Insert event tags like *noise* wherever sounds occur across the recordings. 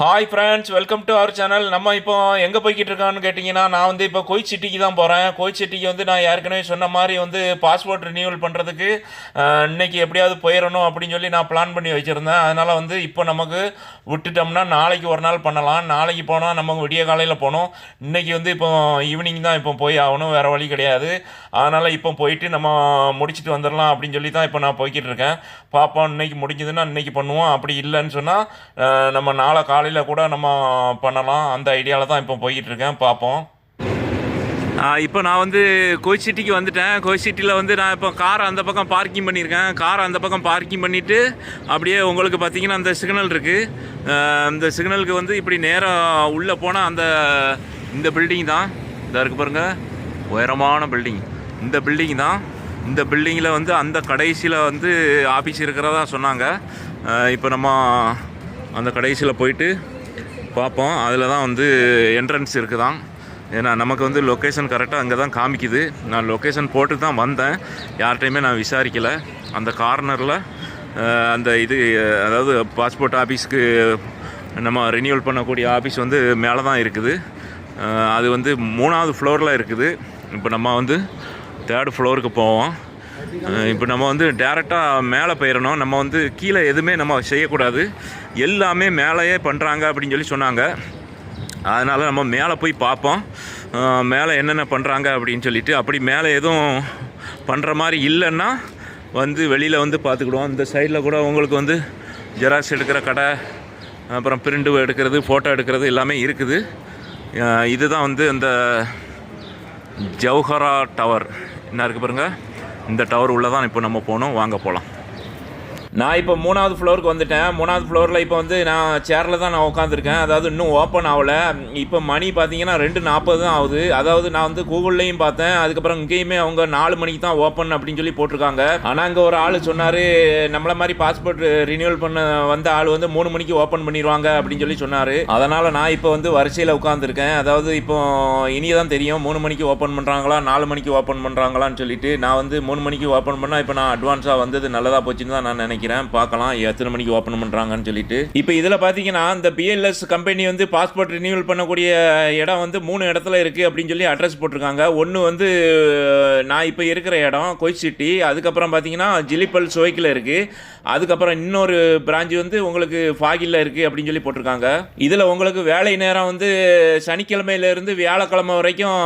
Hi friends welcome to our channel நம்ம இப்போ எங்கே போய்கிட்டு இருக்கான்னு கேட்டிங்கன்னா நான் வந்து இப்போ கோயிச் சிட்டிக்கு தான் போகிறேன் கோயிச் சிட்டிக்கு வந்து நான் ஏற்கனவே சொன்ன மாதிரி வந்து பாஸ்போர்ட் ரினியூவல் பண்ணுறதுக்கு இன்றைக்கி எப்படியாவது போயிடணும் அப்படின்னு சொல்லி நான் பிளான் பண்ணி வச்சுருந்தேன். அதனால் வந்து இப்போ நமக்கு விட்டுட்டோம்னா நாளைக்கு ஒரு நாள் பண்ணலாம். நாளைக்கு போனால் நம்ம விடிய காலையில் போகணும் இன்னைக்கு வந்து இப்போ ஈவினிங் தான் இப்போ போய் ஆகணும். வேறு வழி கிடையாது. அதனால் இப்போ போயிட்டு நம்ம முடிச்சுட்டு வந்துடலாம் அப்படின்னு சொல்லி தான் இப்போ நான் போய்கிட்டு இருக்கேன். பாப்பா இன்னைக்கு முடிஞ்சதுன்னா இன்னைக்கு பண்ணுவோம். அப்படி இல்லைன்னு சொன்னால் நம்ம நாளை காலையில் கூட நம்ம பண்ணலாம். அந்த ஐடியாவில் தான் இப்போ போய்கிட்டு இருக்கேன். பார்ப்போம். இப்போ நான் வந்து கோச் சிட்டிக்கு வந்துட்டேன். கோச் சிட்டியில் வந்து நான் இப்போ காரை அந்த பக்கம் பார்க்கிங் பண்ணியிருக்கேன். காரை அந்த பக்கம் பார்க்கிங் பண்ணிவிட்டு அப்படியே உங்களுக்கு பார்த்தீங்கன்னா அந்த சிக்னல் இருக்குது அந்த சிக்னலுக்கு வந்து இப்படி நேராக உள்ளே போனால் அந்த இந்த பில்டிங் தான். இந்த இருக்குது பாருங்கள் உயரமான பில்டிங் இந்த பில்டிங் தான். இந்த பில்டிங்கில் வந்து அந்த கடைசியில் வந்து ஆஃபீஸ் இருக்கிறதா சொன்னாங்க. இப்போ நம்ம அந்த கடைசியில் போயிட்டு பார்ப்போம். அதில் தான் வந்து என்ட்ரன்ஸ் இருக்குதான் ஏன்னா நமக்கு வந்து லொக்கேஷன் கரெக்டாக அங்கே தான் காமிக்குது. நான் லொக்கேஷன் போட்டு தான் வந்தேன். யார்கிட்டையுமே நான் விசாரிக்கலை. அந்த கார்னரில் அந்த இது அதாவது பாஸ்போர்ட் ஆஃபீஸ்க்கு நம்ம ரினியூவல் பண்ணக்கூடிய ஆஃபீஸ் வந்து மேலே தான் இருக்குது. அது வந்து மூணாவது ஃப்ளோரில் இருக்குது. இப்போ நம்ம வந்து தேர்ட் ஃப்ளோருக்கு போவோம். இப்போ நம்ம வந்து டேரெக்டாக மேலே போயிடணும் நம்ம வந்து கீழே எதுவுமே நம்ம செய்யக்கூடாது. எல்லாமே மேலேயே பண்ணுறாங்க அப்படின்னு சொல்லி சொன்னாங்க. அதனால் நம்ம மேலே போய் பார்ப்போம். மேலே என்னென்ன பண்ணுறாங்க அப்படின்னு சொல்லிட்டு. அப்படி மேலே எதுவும் பண்ணுற மாதிரி இல்லைன்னா வந்து வெளியில் வந்து பார்த்துக்கிடுவோம். இந்த சைடில் கூட உங்களுக்கு வந்து ஜெராக்ஸ் எடுக்கிற கடை அப்புறம் பிரிண்டு எடுக்கிறது ஃபோட்டோ எடுக்கிறது எல்லாமே இருக்குது. இதுதான் வந்து இந்த ஜவஹரா டவர் என்ன இருக்குது பாருங்கள் இந்த டவர் உள்ளே தான் இப்போ நம்ம போகணும் வாங்க போகலாம் நான் இப்போ மூணாவது ஃப்ளோருக்கு வந்துட்டேன். மூணாவது ஃப்ளோரில் இப்போ வந்து நான் சேரில் தான் நான் உட்காந்துருக்கேன் அதாவது இன்னும் ஓப்பன் ஆகலை. இப்போ மணி பார்த்தீங்கன்னா ரெண்டு நாற்பது தான் ஆகுது. அதாவது நான் வந்து கூகுள்லேயும் பார்த்தேன். அதுக்கப்புறம் இங்கேயுமே அவங்க நாலு மணிக்கு தான் ஓப்பன் அப்படின்னு சொல்லி போட்டிருக்காங்க. ஆனால் அங்கே ஒரு ஆள் சொன்னார் நம்மள மாதிரி பாஸ்போர்ட் ரினியூவல் பண்ண வந்த ஆள் வந்து மூணு மணிக்கு ஓப்பன் பண்ணிடுவாங்க அப்படின்னு சொல்லி சொன்னார். அதனால் நான் இப்போ வந்து வரிசையில் உட்காந்துருக்கேன் அதாவது இப்போ இனியே தான் தெரியும் மூணு மணிக்கு ஓப்பன் பண்ணுறாங்களா நாலு மணிக்கு ஓப்பன் பண்ணுறாங்களான்னு சொல்லிட்டு. நான் வந்து மூணு மணிக்கு ஓப்பன் பண்ணால் இப்போ நான் அட்வான்ஸாக வந்தது நல்லதாக போச்சுன்னு தான் நான் நினைக்கிறேன். பார்க்கலாம் எத்தனை மணிக்கு ஓப்பன் பண்ணுறாங்கன்னு சொல்லிட்டு. இப்போ இதில் பார்த்தீங்கன்னா இந்த பிஎல்எஸ் கம்பெனி வந்து பாஸ்போர்ட் ரினியூவல் பண்ணக்கூடிய இடம் வந்து மூணு இடத்துல இருக்குது அப்படின்னு சொல்லி அட்ரஸ் போட்டிருக்காங்க. ஒன்று வந்து நான் இப்போ இருக்கிற இடம் கொய் சிட்டி அதுக்கப்புறம் பார்த்தீங்கன்னா ஜிலிப்பல் சுவைக்கில் இருக்குது அதுக்கப்புறம் இன்னொரு பிரான்ச் வந்து உங்களுக்கு ஃபாகில் இருக்குது அப்படின்னு சொல்லி போட்டிருக்காங்க. இதில் உங்களுக்கு வேலை நேரம் வந்து சனிக்கிழமையிலேருந்து வியாழக்கிழமை வரைக்கும்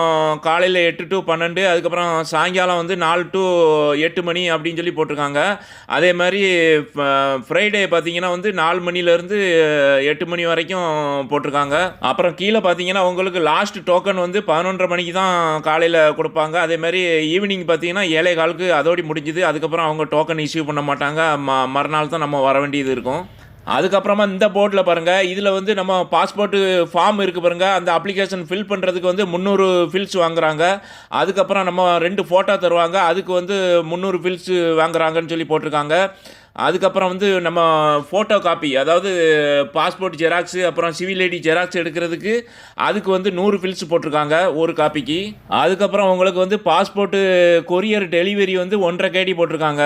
காலையில் எட்டு டு பன்னெண்டு அதுக்கப்புறம் சாயங்காலம் வந்து நாலு டு எட்டு மணி அப்படின்னு சொல்லி போட்டிருக்காங்க. அதே மாதிரி ஃப்ரைடே பார்த்தீங்கன்னா வந்து நாலு மணிலேருந்து எட்டு மணி வரைக்கும் போட்டிருக்காங்க. அப்புறம் கீழே பார்த்தீங்கன்னா உங்களுக்கு லாஸ்ட் டோக்கன் வந்து பதினொன்றரை மணிக்கு தான் காலையில் கொடுப்பாங்க. அதே மாதிரி ஈவினிங் பார்த்தீங்கன்னா ஏழை காலுக்கு அதோடி முடிஞ்சுது. அதுக்கப்புறம் அவங்க டோக்கன் இஷ்யூ பண்ண மாட்டாங்க. ம மறுநாள் தான் நம்ம வர வேண்டியது இருக்கும். அதுக்கப்புறமா இந்த போர்டில் பாருங்கள் இதில் வந்து நம்ம பாஸ்போர்ட்டு ஃபார்ம் இருக்குது பாருங்கள் அந்த அப்ளிகேஷன் ஃபில் பண்ணுறதுக்கு வந்து முந்நூறு ஃபில்ஸ் வாங்குறாங்க. அதுக்கப்புறம் நம்ம ரெண்டு ஃபோட்டோ தருவாங்க. அதுக்கு வந்து முந்நூறு ஃபில்ஸ் வாங்குறாங்கன்னு சொல்லி போட்டிருக்காங்க. அதுக்கப்புறம் வந்து நம்ம ஃபோட்டோ காப்பி அதாவது பாஸ்போர்ட் ஜெராக்ஸு அப்புறம் சிவில் ஐடி ஜெராக்ஸ் எடுக்கிறதுக்கு அதுக்கு வந்து நூறு ஃபில்ஸ் போட்டிருக்காங்க ஒரு காப்பிக்கு அதுக்கப்புறம் உங்களுக்கு வந்து பாஸ்போர்ட்டு கொரியர் டெலிவரி வந்து ஒன்றரை கேடி போட்டிருக்காங்க.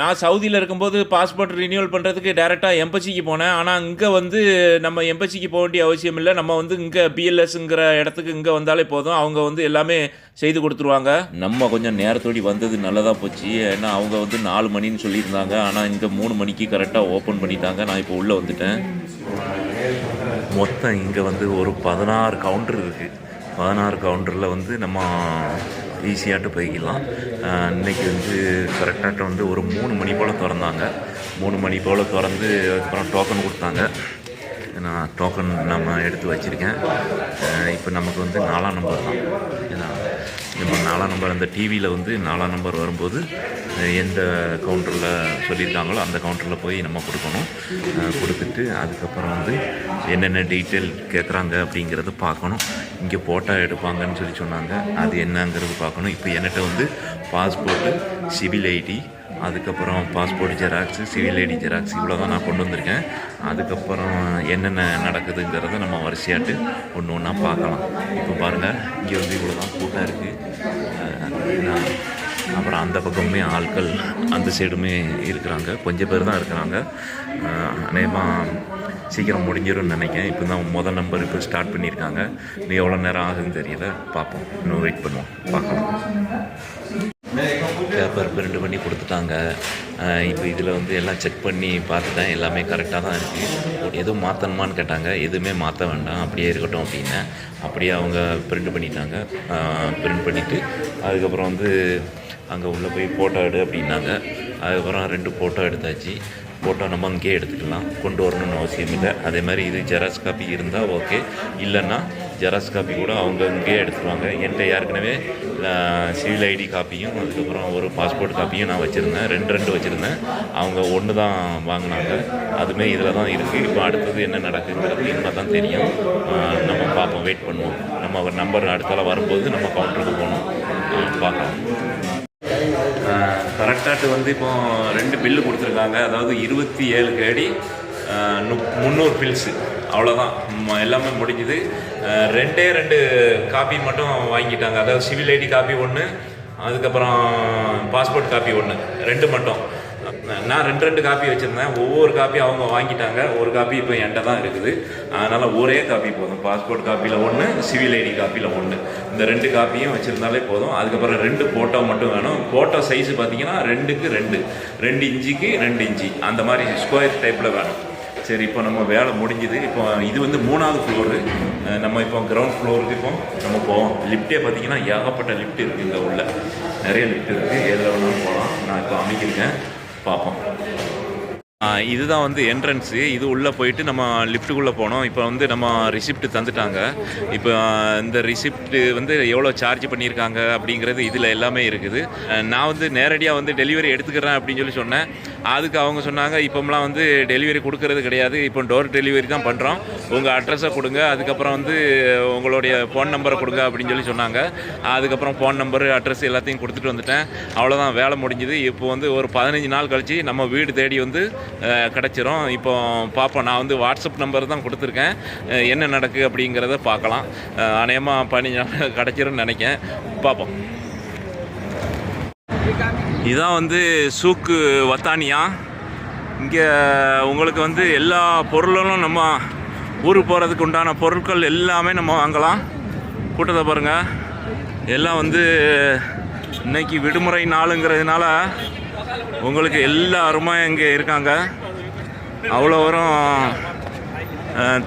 நான் சவுதியில் இருக்கும்போது பாஸ்போர்ட் ரினியூவல் பண்ணுறதுக்கு டேரெக்டாக எம்பசிக்கு போனேன். ஆனால் இங்கே வந்து நம்ம எம்பசிக்கு போக வேண்டிய அவசியம் இல்லை. நம்ம வந்து இங்கே பிஎல்எஸ்ங்கிற இடத்துக்கு இங்கே வந்தாலே போதும். அவங்க வந்து எல்லாமே செய்து கொடுத்துருவாங்க. நம்ம கொஞ்சம் நேரத்தோடி வந்தது நல்லதாக போச்சு. ஏன்னா அவங்க வந்து நாலு மணின்னு சொல்லியிருந்தாங்க. ஆனால் இங்கே மூணு மணிக்கு கரெக்டாக ஓப்பன் பண்ணிட்டாங்க. நான் இப்போ உள்ளே வந்துட்டேன். மொத்தம் இங்கே வந்து ஒரு பதினாறு கவுண்டர் இருக்குது பதினாறு கவுண்டரில் வந்து நம்ம ஈஸியாகிட்டு போய்க்கலாம். இன்றைக்கி வந்து கரெக்டாக வந்து ஒரு மூணு மணி போல் திறந்தாங்க. மூணு மணி போல் திறந்து அதுக்கப்புறம் டோக்கன் கொடுத்தாங்க. நான் டோக்கன் நம்ம எடுத்து வச்சுருக்கேன். இப்போ நமக்கு வந்து நாலாம் நம்பர் தான். ஏன்னா நம்ம நாலாம் நம்பர் அந்த டிவியில் வந்து நாலாம் நம்பர் வரும்போது எந்த கவுண்டரில் சொல்லியிருக்காங்களோ அந்த கவுண்டரில் போய் நம்ம கொடுக்கணும். கொடுத்துட்டு அதுக்கப்புறம் வந்து என்னென்ன டீட்டெயில் கேட்குறாங்க அப்படிங்கிறத பார்க்கணும். இங்கே ஃபோட்டோ எடுப்பாங்கன்னு சொல்லி சொன்னாங்க. அது என்னங்கிறது பார்க்கணும். இப்போ என்கிட்ட வந்து பாஸ்போர்ட்டு சிவில் ஐடி அதுக்கப்புறம் passport xerox civil ID xerox இவ்வளோ தான் நான் கொண்டு வந்திருக்கேன். அதுக்கப்புறம் என்னென்ன நடக்குதுங்கிறத நம்ம வரிசையாட்டு ஒன்று ஒன்றா பார்க்கலாம். இப்போ பாருங்கள் இங்கே வந்து இவ்வளோ தான் கூட்டம் இருக்குது அப்புறம் அந்த பக்கமுமே ஆட்கள் அந்த சைடுமே இருக்கிறாங்க. கொஞ்சம் பேர் தான் இருக்கிறாங்க. அநேகமாக சீக்கிரம் முடிஞ்சிடும்னு நினைக்கிறேன். இப்போ தான் முதல் நம்பர் இப்போ ஸ்டார்ட் பண்ணியிருக்காங்க. நீ எவ்வளோ நேரம் ஆகுதுன்னு தெரியல. பார்ப்போம். இன்னும் வெயிட் பண்ணுவோம். பார்க்கலாம். பேப்பர் பிரிண்ட் பண்ணி கொடுத்துட்டாங்க. இப்போ இதில் வந்து எல்லாம் செக் பண்ணி பார்த்துட்டேன். எல்லாமே கரெக்டாக தான் இருக்குது எதுவும் மாற்றணுமான்னு கேட்டாங்க. எதுவுமே மாற்ற வேண்டாம். அப்படியே இருக்கட்டும் அப்படின்னேன் அப்படியே அவங்க பிரிண்ட் பண்ணிட்டாங்க. பிரிண்ட் பண்ணிவிட்டு அதுக்கப்புறம் வந்து அங்கே உள்ளே போய் ஃபோட்டோ எடு அப்படின்னாங்க. அதுக்கப்புறம் ரெண்டு ஃபோட்டோ எடுத்தாச்சு. ஃபோட்டோ நம்ம அங்கேயே எடுத்துக்கலாம். கொண்டு வரணும்னு அவசியம் இல்லை. அதே மாதிரி இது ஜெராக்ஸ் காப்பி இருந்தால் ஓகே இல்லைன்னா ஜெராக்ஸ் காப்பி கூட அவங்க இங்கேயே எடுத்துருவாங்க. என்கிட்ட ஏற்கனவே சிவில் ஐடி காப்பியும் அதுக்கப்புறம் ஒரு பாஸ்போர்ட் காப்பியும் நான் வச்சுருந்தேன். ரெண்டு ரெண்டு வச்சுருந்தேன். அவங்க ஒன்று தான் வாங்கினாங்க. அதுவுமே இதில் தான் இருக்குது இப்போ அடுத்தது என்ன நடக்குங்கிறது இனிமேல் தான் தெரியும். நம்ம பார்ப்போம். வெயிட் பண்ணுவோம். நம்ம அவர் நம்பர் அடுத்தால வரும்போது நம்ம கவுண்டருக்கு போகணும். பார்க்கலாம். கரெக்டாட்டு வந்து இப்போ ரெண்டு பில்லு கொடுத்துருக்காங்க. அதாவது இருபத்தி ஏழு கேடி முந்நூறு பில்ஸு அவ்வளோதான் எல்லாமே முடிஞ்சுது. ரெண்டே ரெண்டு காப்பி மட்டும் வாங்கிட்டாங்க. அதாவது சிவில் ஐடி காப்பி ஒன்று அதுக்கப்புறம் பாஸ்போர்ட் காப்பி ஒன்று ரெண்டு மட்டும். நான் ரெண்டு ரெண்டு காப்பி வச்சுருந்தேன். ஒவ்வொரு காப்பி அவங்க வாங்கிட்டாங்க. ஒரு காப்பி இப்போ என்கிட்ட தான் இருக்குது. அதனால் ஒரே காப்பி போதும். பாஸ்போர்ட் காப்பியில் ஒன்று சிவில் ஐடி காப்பியில் ஒன்று இந்த ரெண்டு காப்பியும் வச்சுருந்தாலே போதும். அதுக்கப்புறம் ரெண்டு ஃபோட்டோ மட்டும் வேணும். ஃபோட்டோ சைஸ் பார்த்தீங்கன்னா ரெண்டுக்கு ரெண்டு. ரெண்டு இன்ச்சுக்கு ரெண்டு இன்ச்சு அந்த மாதிரி ஸ்கொயர் டைப்பில் வேணும். சரி இப்போ நம்ம வேலை முடிஞ்சுது. இப்போ இது வந்து மூணாவது ஃப்ளோரு நம்ம இப்போ கிரவுண்ட் ஃப்ளோருக்கு இப்போ நம்ம போவோம். லிஃப்ட்டே பார்த்தீங்கன்னா ஏகப்பட்ட லிஃப்ட் இருக்குது இந்த உள்ள நிறைய லிஃப்ட் இருக்குது எதில் வேணாலும் போகலாம். நான் இப்போ அமைக்கிருக்கேன். பார்ப்போம். இதுதான் வந்து என்ட்ரன்ஸு இது உள்ளே போயிட்டு நம்ம லிஃப்ட்டுக்குள்ளே போனோம். இப்போ வந்து நம்ம ரிசிப்ட் தந்துட்டாங்க. இப்போ இந்த ரிசிப்ட் வந்து எவ்வளோ சார்ஜ் பண்ணியிருக்காங்க அப்படிங்கிறது இதில் எல்லாமே இருக்குது. நான் வந்து நேரடியாக வந்து டெலிவரி எடுத்துக்கிறேன் அப்படின்னு சொல்லி சொன்னேன். அதுக்கு அவங்க சொன்னாங்க இப்போம்லாம் வந்து டெலிவரி கொடுக்கறது கிடையாது. இப்போ டோர் டெலிவரி தான் பண்ணுறோம் உங்கள் அட்ரஸை கொடுங்க. அதுக்கப்புறம் வந்து உங்களுடைய ஃபோன் நம்பரை கொடுங்க அப்படின்னு சொல்லி சொன்னாங்க. அதுக்கப்புறம் ஃபோன் நம்பரு அட்ரஸ் எல்லாத்தையும் கொடுத்துட்டு வந்துட்டேன். அவ்வளோதான் வேலை முடிஞ்சுது. இப்போ வந்து ஒரு பதினஞ்சு நாள் கழித்து நம்ம வீடு தேடி வந்து கிடச்சிரும். இப்போ பார்ப்போம் நான் வந்து வாட்ஸ்அப் நம்பர் தான் கொடுத்துருக்கேன். என்ன நடக்கு அப்படிங்கிறத பார்க்கலாம் அநேகமாக பதினஞ்சு நாள் *laughs* கிடச்சிரும்னு நினைக்கேன் பார்ப்போம் இதான் வந்து சூக்கு வத்தானியா. இங்கே உங்களுக்கு வந்து எல்லா பொருளும் நம்ம ஊருக்கு போகிறதுக்கு உண்டான பொருட்கள் எல்லாமே நம்ம வாங்கலாம். கூட்டத்தை பாருங்கள் எல்லாம் வந்து இன்றைக்கி விடுமுறை நாளுங்கிறதுனால உங்களுக்கு எல்லாருமே இங்கே இருக்காங்க. அவ்வளோ வரும்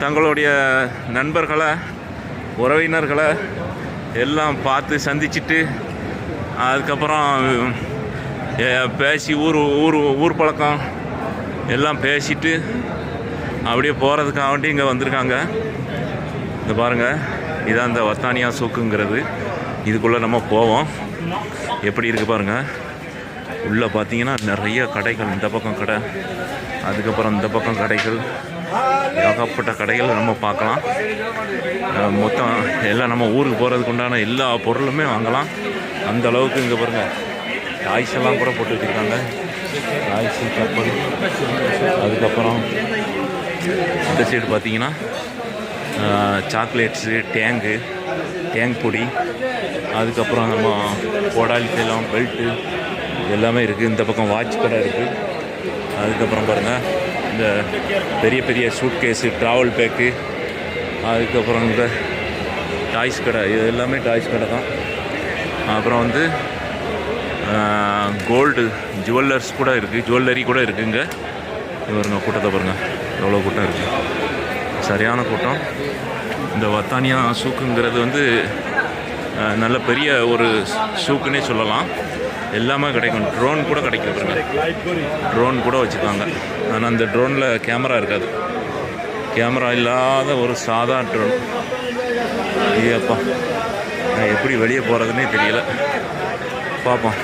தங்களுடைய நண்பர்களை உறவினர்களை எல்லாம் பார்த்து சந்திச்சிட்டு அதுக்கப்புறம் பேசி ஊர் ஊர் ஊர் பழக்கம். எல்லாம் பேசிட்டு அப்படியே போகிறதுக்காக வேண்டி இங்கே வந்திருக்காங்க. இந்த பாருங்கள் இதான் இந்த வத்தானியா சூக்குங்கிறது. இதுக்குள்ளே நம்ம போவோம். எப்படி இருக்குது பாருங்கள் உள்ளே பார்த்தீங்கன்னா நிறைய கடைகள் இந்த பக்கம் கடை அதுக்கப்புறம் இந்த பக்கம் கடைகள். ஏகப்பட்ட கடைகள் நம்ம பார்க்கலாம். மொத்தம் எல்லாம் நம்ம ஊருக்கு போகிறதுக்கு உண்டான எல்லா பொருளுமே வாங்கலாம். அந்த அளவுக்கு இங்கே பாருங்கள் டாய்ஸ் எல்லாம் கூட போட்டு வச்சுருக்காங்க. டாய்ஸ் கப்பல் அதுக்கப்புறம் இந்த சைடு பார்த்தீங்கன்னா சாக்லேட்ஸு டேங்கு டேங்க் பொடி அதுக்கப்புறம் நம்ம கோடாலி தைலம் பெல்ட்டு எல்லாமே இருக்குது இந்த பக்கம் வாட்ச் கடை இருக்குது அதுக்கப்புறம் பாருங்கள் இந்த பெரிய பெரிய சூட் கேஸு ட்ராவல் பேக்கு அதுக்கப்புறம் இந்த டாய்ஸ் கடை. இது எல்லாமே டாய்ஸ் கடை தான். அப்புறம் வந்து கோல்டு ஜுவல்லர்ஸ் கூட இருக்குது ஜுவல்லரி கூட இருக்குங்க இவருங்க கூட்டத்தை பாருங்கள் எவ்வளோ கூட்டம் இருக்குது சரியான கூட்டம். இந்த வத்தானியா சூக்குங்கிறது வந்து நல்ல பெரிய ஒரு சூக்குன்னே சொல்லலாம். எல்லாமே கிடைக்கும். ட்ரோன் கூட கிடைக்கும் பாருங்க. ட்ரோன் கூட வச்சுருக்காங்க. ஆனால் அந்த ட்ரோனில் கேமரா இருக்காது. கேமரா இல்லாத ஒரு சாதா ட்ரோன் ஐயப்பா. நான் எப்படி வெளியே போகிறதுனே தெரியல. பார்ப்போம்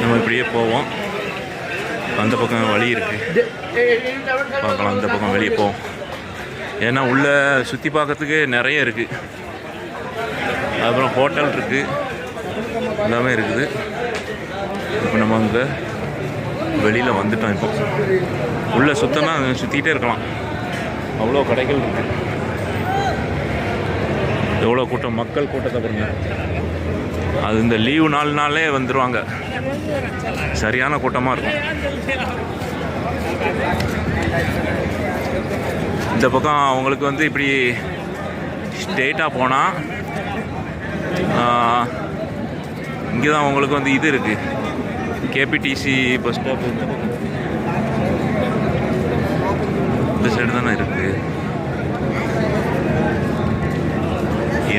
நம்ம இப்படியே போவோம். அந்த பக்கம் வழி இருக்குது பார்க்கலாம் அந்த பக்கம் வெளியே போவோம். ஏன்னா உள்ளே சுற்றி பார்க்கறதுக்கு நிறைய இருக்குது அப்புறம் ஹோட்டல் இருக்குது எல்லாமே இருக்குது. இப்போ நம்ம அங்கே வெளியில் வந்துட்டோம் இப்போ. உள்ளே சுத்தனா சுற்றிக்கிட்டே இருக்கலாம். அவ்வளோ கடைகள் இருக்குது எவ்வளோ கூட்டம்? மக்கள் கூட்டத்தை பாருங்க. அது இந்த லீவு நாலு நாளே வந்துடுவாங்க சரியான கூட்டமாக இருக்கும். இந்த பக்கம் அவங்களுக்கு வந்து இப்படி ஸ்ட்ரெயிட்டாக போனால் இங்கே தான் உங்களுக்கு வந்து இது இருக்குது கேபிடிசி பஸ் ஸ்டாப் இந்த சைடு தானே இருக்குது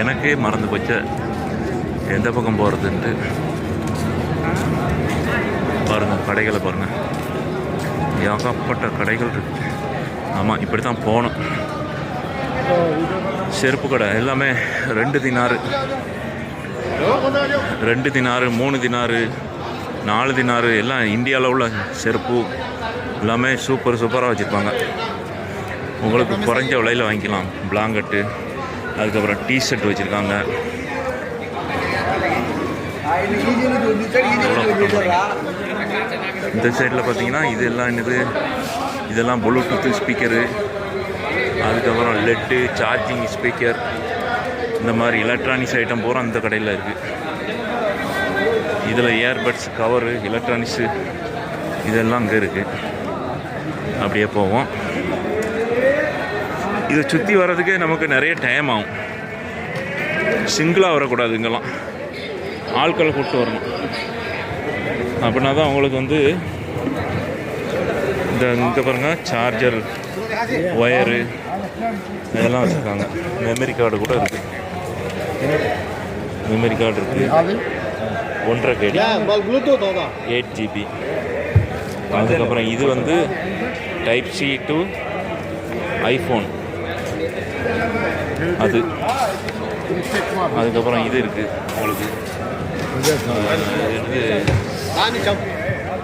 எனக்கே மறந்து போச்சு எந்த பக்கம் போகிறதுன்ட்டு பாருங்கள் கடைகளை பாருங்கள் ஏகப்பட்ட கடைகள் இருக்கு. ஆமாம் இப்படி தான் போகணும். செருப்பு கடை எல்லாமே ரெண்டு தினாறு. ரெண்டு தினாறு மூணு தினாறு நாலு தினாறு எல்லாம் இந்தியாவில் உள்ள செருப்பு எல்லாமே சூப்பர் சூப்பராக வச்சுருப்பாங்க. உங்களுக்கு குறைஞ்ச விலையில் வாங்கிக்கலாம். பிளாங்கெட்டு அதுக்கப்புறம் டிஷர்ட் வச்சுருக்காங்க. இந்த சைடில் பார்த்தீங்கன்னா இது எல்லாம் என்னது? இதெல்லாம் ப்ளூடூத்து ஸ்பீக்கரு அதுக்கப்புறம் லெட்டு சார்ஜிங் ஸ்பீக்கர் இந்த மாதிரி எலக்ட்ரானிக்ஸ் ஐட்டம் பூரா அந்த கடையில் இருக்குது இதில் ஏர்பட்ஸ் கவரு எலக்ட்ரானிக்ஸு இதெல்லாம் அங்கே இருக்குது அப்படியே போவோம். இதை சுற்றி வர்றதுக்கே நமக்கு நிறைய டைம் ஆகும். சிங்கிளாக வரக்கூடாது இங்கெல்லாம். ஆட்களை கூப்பிட்டு வரணும். அப்படின்னா தான் அவங்களுக்கு வந்து இந்த இங்கே பாருங்க சார்ஜர் ஒயரு இதெல்லாம் வச்சுருக்காங்க. மெமரி கார்டு கூட இருக்குது மெமரி கார்டு இருக்குது ஒன்றரை கேடி எயிட் ஜிபி அதுக்கப்புறம் இது வந்து டைப் சி டு ஐஃபோன் அது அதுக்கப்புறம் இது இருக்குது உங்களுக்கு.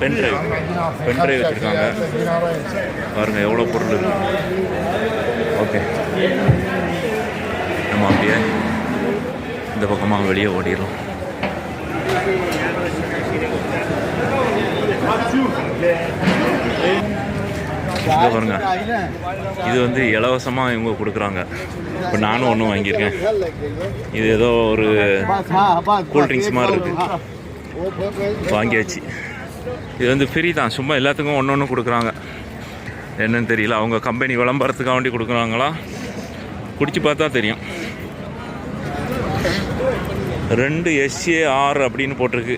பென் டிரைவ் பென் டிரைவ் வச்சுருக்காங்க. பாருங்க எவ்வளோ பொருள் இருக்கு. ஓகே நம்ம அப்படியே இந்த பக்கமாக வெளியே ஓடிடும் Thank இங்கே பாருங்க. இது வந்து இலவசமாக இவங்க கொடுக்குறாங்க. இப்போ நானும் ஒன்று வாங்கியிருக்கேன். இது ஏதோ ஒரு கூல்ட்ரிங்க்ஸ் மாதிரி இருக்குது வாங்கியாச்சு. இது வந்து ஃப்ரீ தான். சும்மா எல்லாத்துக்கும் ஒன்று ஒன்று கொடுக்குறாங்க. என்னன்னு தெரியல. அவங்க கம்பெனி விளம்பரத்துக்காக வேண்டி கொடுக்குறாங்களா? குடிச்சு பார்த்தா தெரியும். ரெண்டு எஸ்ஏஆர் அப்படின்னு போட்டிருக்கு.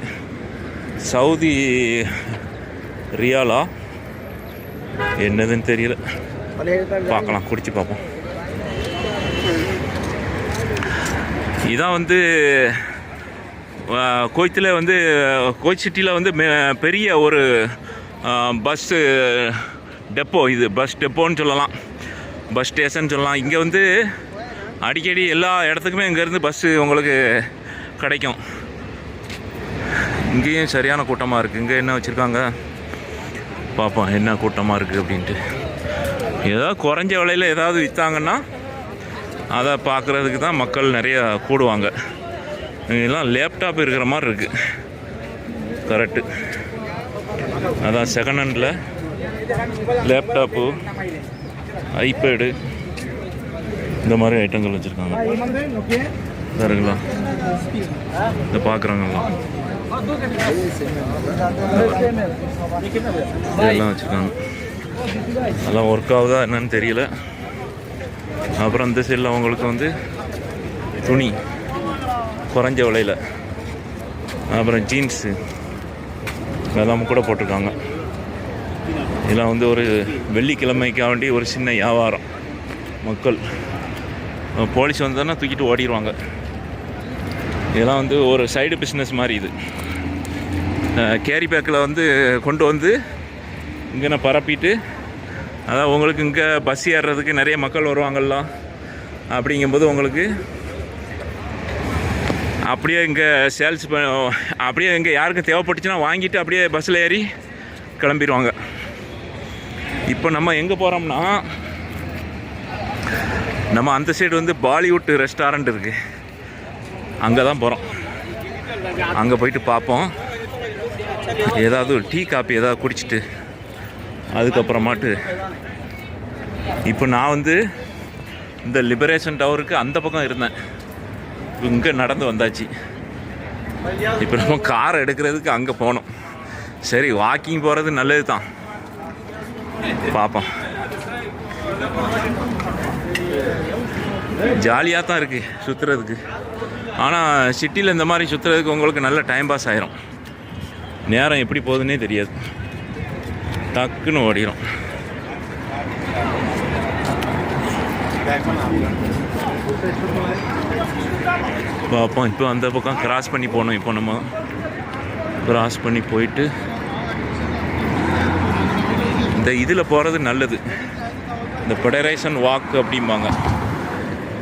சவுதி ரியாலா. என்னதுன்னு தெரியல. பார்க்கலாம் குடிச்சு பார்ப்போம். இதான் வந்து கோயத்தில் வந்து கோச் சிட்டியில் வந்து பெரிய ஒரு பஸ்ஸு டெப்போ இது. பஸ் டெப்போன்னு சொல்லலாம். பஸ் ஸ்டேஷன் சொல்லலாம். இங்கே வந்து அடிக்கடி எல்லா இடத்துக்குமே இங்கேருந்து பஸ்ஸு உங்களுக்கு கிடைக்கும். இங்கேயும் சரியான கூட்டமாக இருக்குது இங்கே என்ன வச்சுருக்காங்க? பார்ப்போம் என்ன கூட்டமாக இருக்குது அப்படின்ட்டு. ஏதாவது குறைஞ்ச விலையில் ஏதாவது விற்றாங்கன்னா அதை பார்க்குறதுக்கு தான் மக்கள் நிறையா கூடுவாங்க. இதெல்லாம் லேப்டாப் இருக்கிற மாதிரி இருக்குது கரெக்டு அதான் செகண்ட் ஹேண்டில் லேப்டாப்பு ஐபேடு இந்த மாதிரி ஐட்டங்கள் வச்சுருக்காங்க. இதா இதை பார்க்குறாங்களா இதெல்லாம் வச்சுருக்காங்க. அதெல்லாம் ஒர்க் ஆகுதா என்னன்னு தெரியல. அப்புறம் இந்த சைடில் அவங்களுக்கு வந்து துணி குறைஞ்ச விலையில். அப்புறம் ஜீன்ஸு இதெல்லாம் கூட போட்டிருக்காங்க. இதெல்லாம் வந்து ஒரு வெள்ளிக்கிழமைக்காக வேண்டி ஒரு சின்ன வியாபாரம். மக்கள். போலீஸ் வந்ததுன்னா தூக்கிட்டு ஓடிடுவாங்க. இதெல்லாம் வந்து ஒரு சைடு பிஸ்னஸ் மாதிரி இது. கேரி பேக்கில் வந்து கொண்டு வந்து இங்கே நான் பரப்பிட்டு அதான் உங்களுக்கு இங்கே பஸ் ஏறுறதுக்கு நிறைய மக்கள் வருவாங்கல்ல அப்படிங்கும்போது உங்களுக்கு அப்படியே இங்கே சேல்ஸ் ப அப்படியே இங்கே யாருக்கும் தேவைப்பட்டுச்சுன்னா வாங்கிட்டு அப்படியே பஸ்ஸில் ஏறி கிளம்பிடுவாங்க இப்போ நம்ம எங்கே போகிறோம்னா நம்ம அந்த சைடு வந்து பாலிவுட் ரெஸ்டாரண்ட் இருக்குது அங்கே தான் போகிறோம் அங்கே போயிட்டு பார்ப்போம் ஏதாவது ஒரு டீ காப்பி ஏதாவது குடிச்சிட்டு அதுக்கப்புறமாட்டு இப்போ நான் வந்து இந்த லிபரேஷன் டவருக்கு அந்த பக்கம் இருந்தேன். இங்கே நடந்து வந்தாச்சு. இப்போ நம்ம கார் எடுக்கிறதுக்கு அங்கே போனோம். சரி வாக்கிங் போகிறது நல்லது தான் பார்ப்போம் ஜாலியாக தான் இருக்குது சுற்றுறதுக்கு ஆனால் சிட்டியில் இந்த மாதிரி சுற்றுறதுக்கு உங்களுக்கு நல்ல டைம் பாஸ் ஆயிரும். நேரம் எப்படி போகுதுன்னே தெரியாது. டக்குன்னு ஓடிடும் பார்ப்போம் இப்போ அந்த பக்கம் கிராஸ் பண்ணி போகணும் இப்போ நம்ம கிராஸ் பண்ணி போயிட்டு. இந்த இதில் போகிறது நல்லது. இந்த பெடரேஷன் வாக் அப்படிம்பாங்க.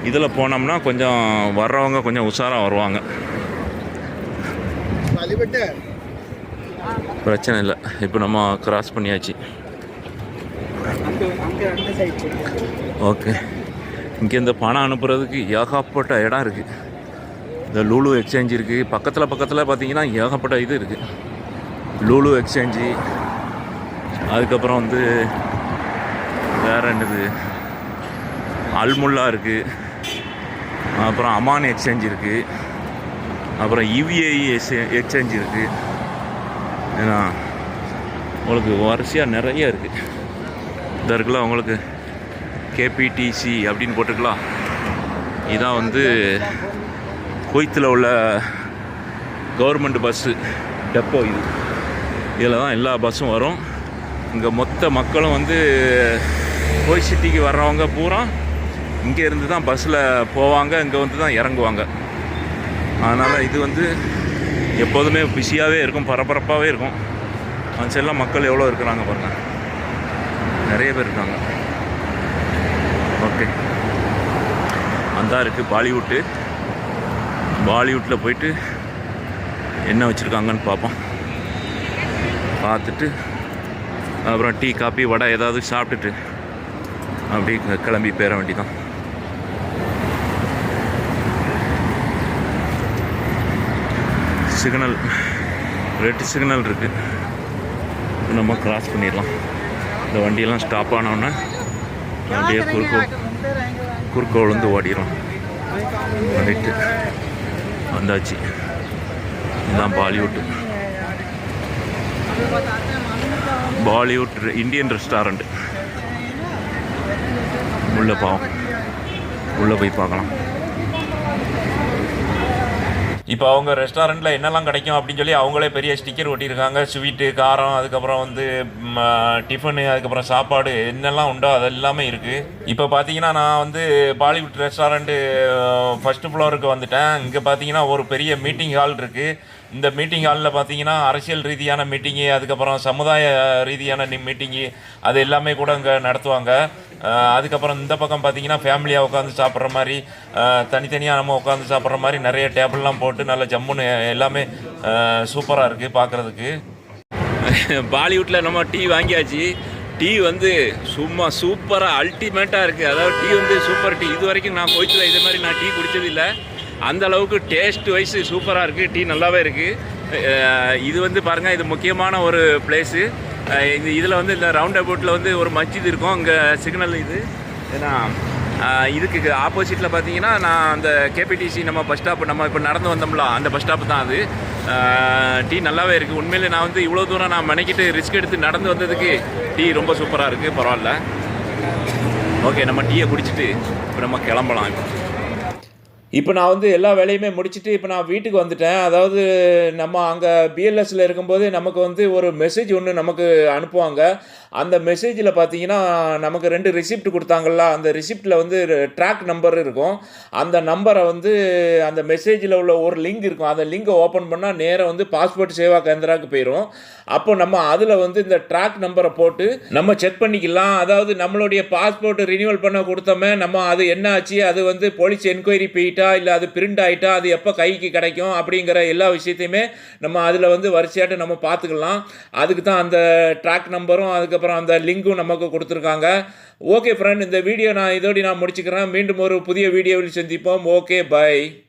இதில் போனோம்னா கொஞ்சம் வர்றவங்க கொஞ்சம் உஷாராக வருவாங்க. பிரச்சனை இல்லை. இப்போ நம்ம கிராஸ் பண்ணியாச்சு. ஓகே இங்கே இந்த பணம் அனுப்புகிறதுக்கு ஏகப்பட்ட இடம் இருக்குது இந்த லூலு எக்ஸ்சேஞ்ச் இருக்குது பக்கத்தில் பக்கத்தில் பார்த்தீங்கன்னா ஏகப்பட்ட இது இருக்குது லூலு எக்ஸ்சேஞ்சு அதுக்கப்புறம் வந்து வேறு என்னது? அல்முல்லா இருக்குது அப்புறம் அமான் எக்ஸ்சேஞ்ச் இருக்குது அப்புறம் E இவிஐ எக்ஸ்சேஞ்ச் இருக்குது ஏன்னா உங்களுக்கு வரிசையாக நிறைய இருக்குது இதாக இருக்குல்ல உங்களுக்கு கேபிடிசி அப்படின்னு போட்டுக்கலாம் இதான் வந்து குவைத்தில் உள்ள கவர்மெண்ட் பஸ்ஸு டெப்போ இது. இதில் தான் எல்லா பஸ்ஸும் வரும். இங்கே மொத்த மக்களும் வந்து கோய் சிட்டிக்கு வர்றவங்க பூரா இங்கே இருந்து தான் பஸ்ஸில் போவாங்க இங்கே வந்து தான் இறங்குவாங்க. அதனால் இது வந்து எப்போதுமே பிஸியாகவே இருக்கும் பரபரப்பாகவே இருக்கும். அந்த சைடெலாம் மக்கள் எவ்வளோ இருக்கிறாங்க பாருங்கள் நிறைய பேர் இருக்காங்க. ஓகே அந்த இருக்குது பாலிவுட்டு. பாலிவுட்டில் போயிட்டு என்ன வச்சுருக்காங்கன்னு பார்ப்போம். பார்த்துட்டு அப்புறம் டீ காப்பி வடை ஏதாவது சாப்பிட்டுட்டு அப்படியே கிளம்பி போயிட வேண்டியதான் சிக்னல் ரெட் சிக்னல் இருக்குது நம்ம கிராஸ் பண்ணிடலாம். இந்த வண்டியெல்லாம் ஸ்டாப் ஆனோடனே அப்படியே குறுக்கு குறுக்க விழுந்து ஓடிடும் ரைட்டு வந்தாச்சு. இதுதான் பாலிவுட் பாலிவுட் இந்தியன் ரெஸ்டாரண்ட் உள்ளே பாவம். உள்ளே போய் பார்க்கலாம். இப்போ அவங்க ரெஸ்டாரண்ட்டில் என்னெல்லாம் கிடைக்கும் அப்படின்னு சொல்லி அவங்களே பெரிய ஸ்டிக்கர் ஒட்டியிருக்காங்க. ஸ்வீட்டு காரம் அதுக்கப்புறம் வந்து டிஃபனு அதுக்கப்புறம் சாப்பாடு என்னெல்லாம் உண்டோ அது எல்லாமே இருக்குது இப்போ பார்த்தீங்கன்னா நான் வந்து பாலிவுட் ரெஸ்டாரண்ட்டு ஃபஸ்ட்டு ஃப்ளோருக்கு வந்துட்டேன். இங்கே பார்த்தீங்கன்னா ஒரு பெரிய மீட்டிங் ஹால் இருக்குது இந்த மீட்டிங் ஹாலில் பார்த்தீங்கன்னா அரசியல் ரீதியான மீட்டிங்கு அதுக்கப்புறம் சமுதாய ரீதியான மீட்டிங்கு அது எல்லாமே கூட இங்கே நடத்துவாங்க. அதுக்கப்புறம் இந்த பக்கம் பார்த்தீங்கன்னா ஃபேமிலியாக உட்காந்து சாப்பிட்ற மாதிரி தனித்தனியாக நம்ம உட்காந்து சாப்பிட்ற மாதிரி நிறைய டேபிள்லாம் போட்டு நல்ல ஜம்முன்னு எல்லாமே சூப்பராக இருக்குது பார்க்குறதுக்கு *laughs* பாலிவுட்டில் நம்ம டீ வாங்கியாச்சு. டீ வந்து சும்மா சூப்பராக அல்டிமேட்டாக இருக்குது அதாவது டீ வந்து சூப்பர் டீ. இது வரைக்கும் நான் கோயத்தில் இது மாதிரி நான் டீ குடித்ததில்லை அந்த அளவுக்கு டேஸ்ட் வைஸ் சூப்பராக இருக்குது டீ நல்லாவே இருக்குது இது வந்து பாருங்கள் இது முக்கியமான ஒரு பிளேஸு இந்த இதில் வந்து இந்த ரவுண்ட் அபவுட்டில் வந்து ஒரு மஸ்ஜித் இருக்கும். இங்கே சிக்னல் இது. ஏன்னா இதுக்கு ஆப்போசிட்டில் பார்த்தீங்கன்னா நான் அந்த கேபிடிசி நம்ம பஸ் ஸ்டாப் நம்ம இப்போ நடந்து வந்தோம்ல அந்த பஸ் ஸ்டாப் தான் அது. டீ நல்லாவே இருக்குது உண்மையிலே நான் வந்து இவ்வளோ தூரம் நான் மெனக்கிட்டு ரிஸ்க் எடுத்து நடந்து வந்ததுக்கு டீ ரொம்ப சூப்பராக இருக்குது பரவாயில்ல. ஓகே நம்ம டீயை குடிச்சிட்டு இப்போ நம்ம கிளம்பலாம். இப்போ இப்போ நான் வந்து எல்லா வேலையுமே முடிச்சுட்டு இப்போ நான் வீட்டுக்கு வந்துட்டேன். அதாவது நம்ம அங்கே பிஎல்எஸ்சில் இருக்கும்போது நமக்கு வந்து ஒரு மெசேஜ் ஒன்று நமக்கு அனுப்புவாங்க. அந்த மெசேஜில் பார்த்தீங்கன்னா நமக்கு ரெண்டு ரிசிப்ட் கொடுத்தாங்கல்ல அந்த ரிசிப்டில் வந்து ட்ராக் நம்பர் இருக்கும். அந்த நம்பரை வந்து அந்த மெசேஜில் உள்ள ஒரு லிங்க் இருக்கும். அந்த லிங்கை ஓப்பன் பண்ணால் நேராக வந்து பாஸ்போர்ட் சேவா கேந்திராவுக்கு போயிடும் அப்போ நம்ம அதில் வந்து இந்த ட்ராக் நம்பரை போட்டு நம்ம செக் பண்ணிக்கலாம். அதாவது நம்மளுடைய பாஸ்போர்ட் ரினியூவல் பண்ண கொடுத்தோமே நம்ம அது என்ன ஆச்சு? அது வந்து போலீஸ் என்கொயரி போயிட்டா இல்லை அது பிரிண்ட் ஆகிட்டா அது எப்போ கைக்கு கிடைக்கும்? அப்படிங்கிற எல்லா விஷயத்தையுமே நம்ம அதில் வந்து வரிசையாட்டு நம்ம பார்த்துக்கலாம் அதுக்கு தான் அந்த ட்ராக் நம்பரும் அதுக்கப்புறம் அந்த லிங்க்கும் நமக்கு கொடுத்துருக்காங்க. ஓகே ஃப்ரெண்ட் இந்த வீடியோ நான் இதோடி நான் முடிச்சுக்கிறேன். மீண்டும் ஒரு புதிய வீடியோவில் சந்திப்போம். Okay bye